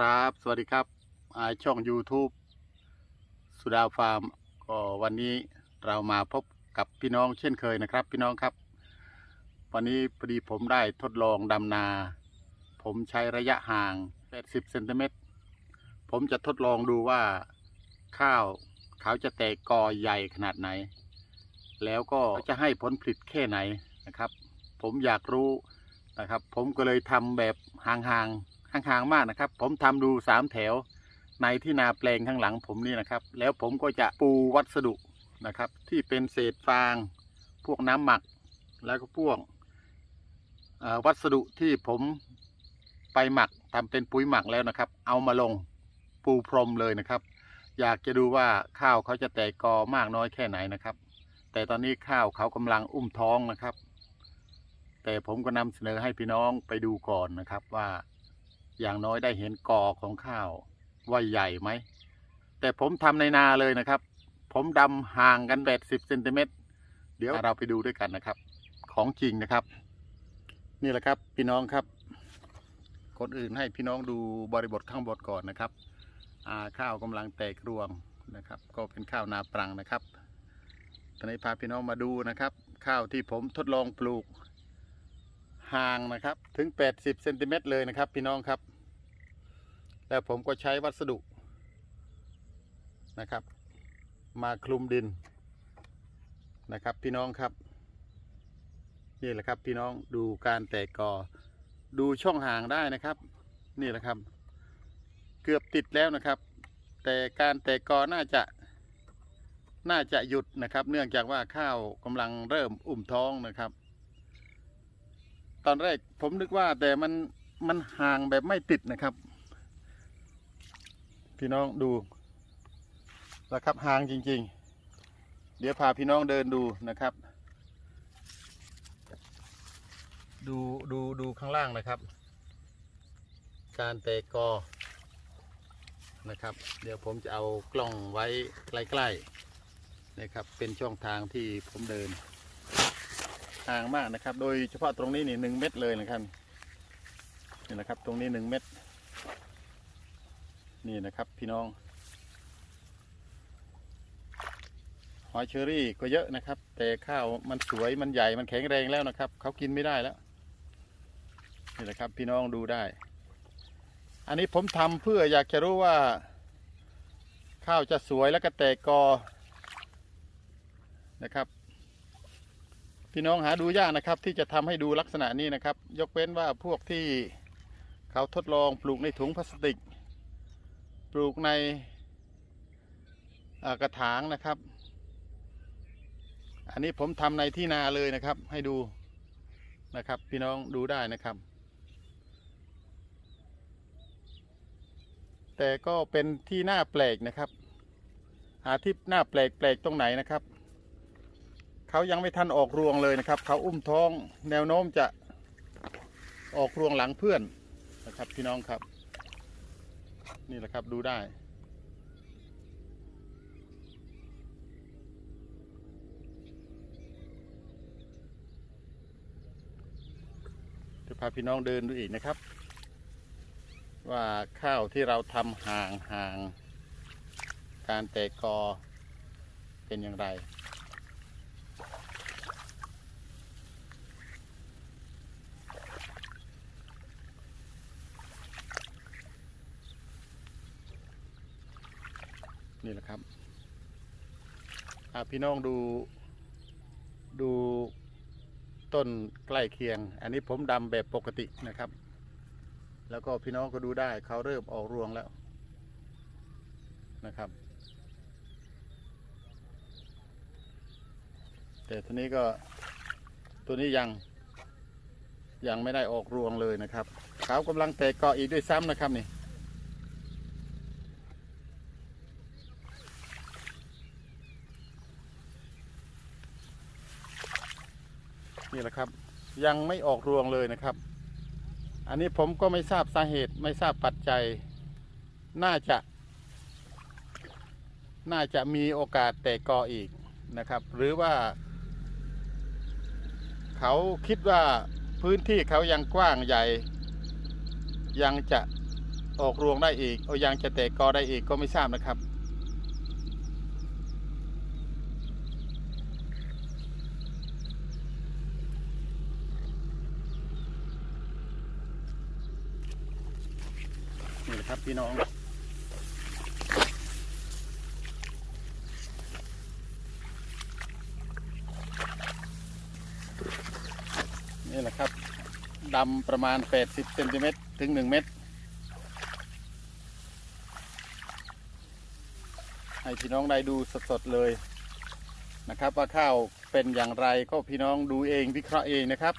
ครับ สวัสดีครับช่อง YouTube สุดาฟาร์มก็วันนี้เรามาพบกับพี่น้องเช่นเคยนะครับ พี่น้องครับ วันนี้พอดีผมได้ทดลองดำนา ผมใช้ระยะห่าง 80เซนติเมตรผมจะทดลองดูว่าข้าวเขาจะแตกกอใหญ่ขนาดไหน แล้วก็จะให้ผลผลิตแค่ไหนนะครับ ผมอยากรู้นะครับ ผมก็เลยทำแบบห่างๆ ห่างๆมากนะครับ ผมทำดูสามแถวในที่นาแปลงข้างหลังผมนี่นะครับ แล้วผมก็จะปูวัสดุนะครับ ที่เป็นเศษฟาง พวกน้ำหมัก แล้วก็พวกวัสดุที่ผมไปหมักทำเป็นปุ๋ยหมักแล้วนะครับ เอามาลงปูพรมเลยนะครับ อยากจะดูว่าข้าวเขาจะแตกกอมากน้อยแค่ไหนนะครับ แต่ตอนนี้ข้าวเขากำลังอุ้มท้องนะครับ แต่ผมก็นำเสนอให้พี่น้องไปดูก่อนนะครับว่า อย่างน้อยได้เห็นกอของข้าวว่าใหญ่ไหม แต่ผมทำในนาเลยนะครับ ผมดำห่างกันแบบสิบเซนติเมตรเดี๋ยวเราไปดูด้วยกันนะครับ ของจริงนะครับ นี่แหละครับพี่น้องครับ คนอื่นให้พี่น้องดูบริบทข้างบนก่อนนะครับอ่าข้าวกำลังแตกรวงนะครับ ก็เป็นข้าวนาปรังนะครับตอนนี้พาพี่น้องมาดูนะครับ ข้าวที่ผมทดลองปลูก ห่างนะครับถึง 80เซนติเมตรเลยนะครับ พี่น้องครับ แล้วผมก็ใช้วัสดุนะครับ มาคลุมดินนะครับ พี่น้องครับนี่แหละครับ พี่น้องดูการแตกกอดูช่องห่างได้นะครับ นี่แหละครับ เกือบติดแล้วนะครับ แต่การแตกกอน่าจะน่าจะหยุดนะครับ เนื่องจากว่าข้าวกำลังเริ่มอุ่มท้องนะครับ ตอนแรกผมนึกว่าแต่มันมันห่างแบบไม่ติดนะครับ พี่น้องดูแล้วครับห่างจริง ๆ เดี๋ยวพาพี่น้องเดินดูนะครับ ดูดูดูข้างล่างนะครับ การเตะกอนะครับ เดี๋ยวผมจะเอากล้องไว้ใกล้ๆนะครับเป็นช่องทางที่ผมเดิน ห่างมากนะครับ โดยเฉพาะตรงนี้นี่หนึ่งเม็ดเลยนะครับนี่นะครับ ตรงนี้หนึ่งเม็ดนี่นะครับ พี่น้องหอยเชอรี่ก็เยอะนะครับ แต่ข้าวมันสวยมันใหญ่มันแข็งแรงแล้วนะครับเขากินไม่ได้แล้วนี่นะครับ พี่น้องดูได้ อันนี้ผมทำเพื่ออยากจะรู้ว่า ข้าวจะสวยแล้วก็แตกกอนะครับ พี่น้องหาดูยากนะครับ ที่จะทำให้ดูลักษณะนี้นะครับ ยกเว้นว่าพวกที่เขาทดลองปลูกในถุงพลาสติก ปลูกในกระถางนะครับ อันนี้ผมทำในที่นาเลยนะครับ ให้ดูนะครับ พี่น้องดูได้นะครับ แต่ก็เป็นที่น่าแปลกนะครับ หาที่น่าแปลกแปลกตรงไหนนะครับ เขายังไม่ทันออกรวงเลยนะครับ เขาอุ้มท้องแนวโน้มจะออกรวงหลังเพื่อนนะครับพี่น้องครับ นี่แหละครับดูได้ จะพาพี่น้องเดินดูอีกนะครับ ว่าข้าวที่เราทำห่างห่างการแตกกอเป็นอย่างไร นี่แหละครับพี่น้องดูดูต้นใกล้เคียง อันนี้ผมดำแบบปกตินะครับ แล้วก็พี่น้องก็ดูได้เขาเริ่มออกรวงแล้วนะครับ แต่ตัวนี้ก็ตัวนี้ยังยังไม่ได้ออกรวงเลยนะครับ เขากำลังแตกกออีกด้วยซ้ำนะครับนี่ นี่แหละครับ ยังไม่ออกรวงเลยนะครับ อันนี้ผมก็ไม่ทราบสาเหตุไม่ทราบปัจจัย น่าจะ น่าจะมีโอกาสแตกกออีกนะครับ หรือว่า เขาคิดว่าพื้นที่เขายังกว้างใหญ่ ยังจะออกรวงได้อีกเอายางจะแตกกอได้อีกก็ไม่ทราบนะครับ นี่แหละครับพี่น้อง นี่แหละครับดำประมาณ 80เซนติเมตรถึง 1 เมตร ให้พี่น้องได้ดูสดๆเลยนะครับ ว่าข้าวเป็นอย่างไรก็พี่น้องดูเองวิเคราะห์เองนะครับ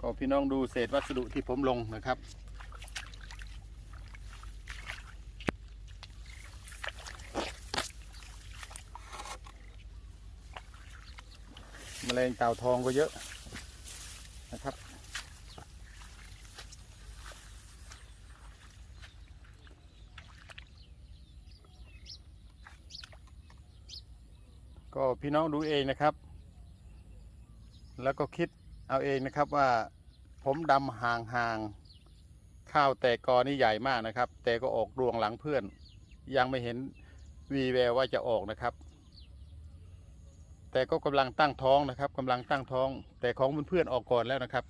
ก็พี่น้องดูเศษวัสดุที่ผมลงนะครับ แมลงเต่าทองก็เยอะนะครับ ก็พี่น้องดูเองนะครับ แล้วก็คิด เอาเองนะครับว่าผมดำห่างห่างๆข้าวแต่กอนี่ใหญ่มากนะครับ แต่ก็ออกรวงหลังเพื่อน ยังไม่เห็นวีแววว่าจะออกนะครับ แต่ก็กำลังตั้งท้องนะครับกำลังตั้งท้อง แต่ของเพื่อนๆออกก่อนแล้วนะครับ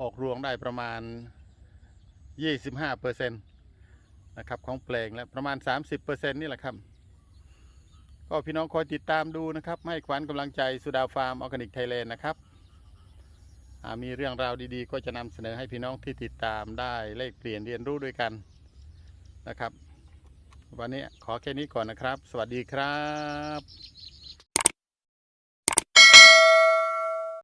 ออกรวงได้ประมาณ 25เปอร์เซ็นต์นะครับของแปลงแล้วประมาณ 30เปอร์เซ็นต์นี่แหละครับก็พี่น้องคอยติดตามดูนะครับ ให้ขวัญกำลังใจสุดาฟาร์มออร์แกนิกไทยแลนด์นะครับ มีเรื่องราวดีๆ ก็จะนำเสนอให้พี่น้องที่ติดตามได้เลกเปลี่ยนเรียนรู้ด้วยกันนะครับ วันนี้ขอแค่นี้ก่อนนะครับ สวัสดีครับ